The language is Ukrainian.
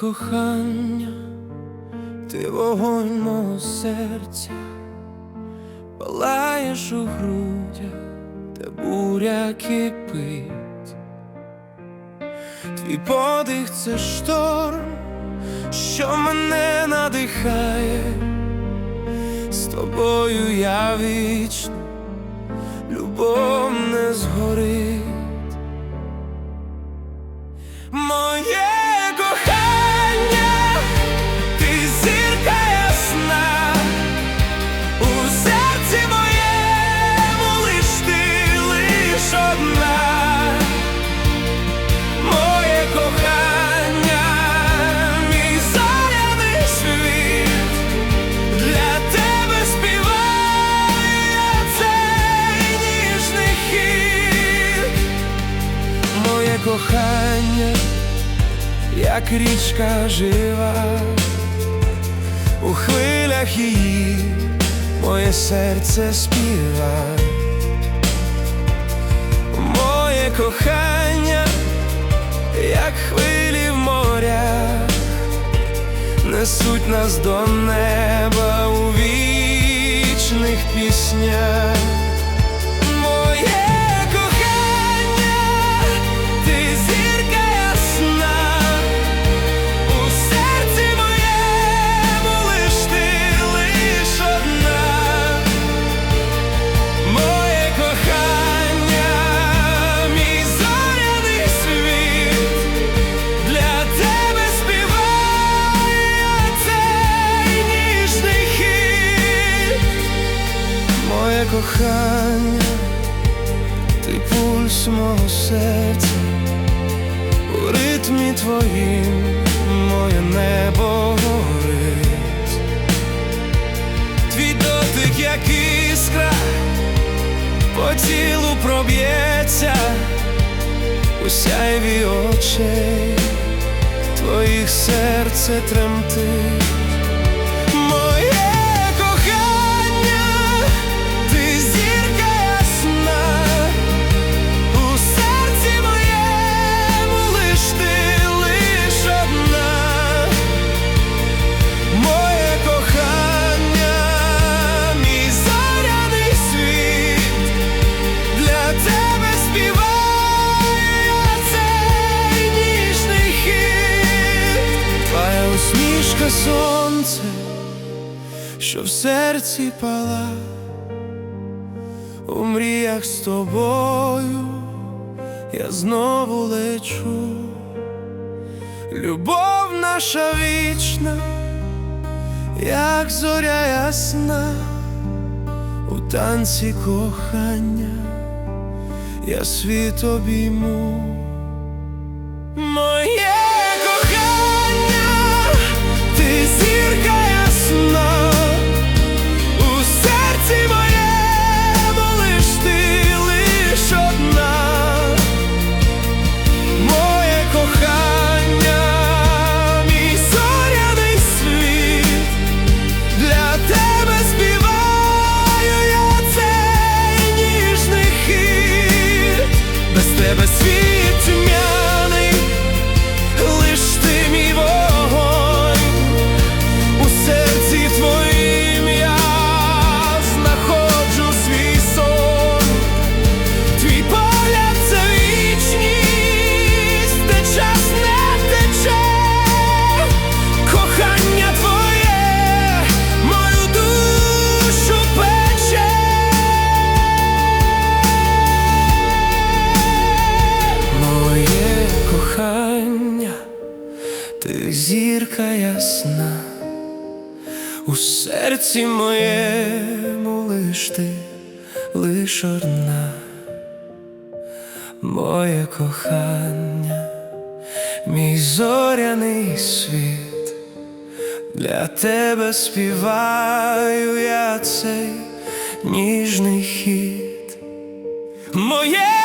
кохання, ти вогонь мого серця, палаєш у грудях, та буря кипить. Твій подих це шторм, що мене надихає, з тобою я вічно, любов не згорить. Кохання, як річка жива, у хвилях її моє серце співа, моє кохання, як хвилі в морях, несуть нас до неба у вічних піснях. Кохання, ти пульс мого серця, у ритмі твоїм моє небо горить, твій дотик, як іскра, по тілу проб'ється, у сяйві очей, твоїх серце тремтить. Усмішка сонце що в серці пала, у мріях з тобою я знову лечу, любов наша вічна, як зоря ясна, у танці кохання я світ обійму. Моє без тебе ти зірка ясна, у серці моєму лиш ти, лиш одна, моє кохання, мій зоряний світ, для тебе співаю я цей ніжний хіт. Моє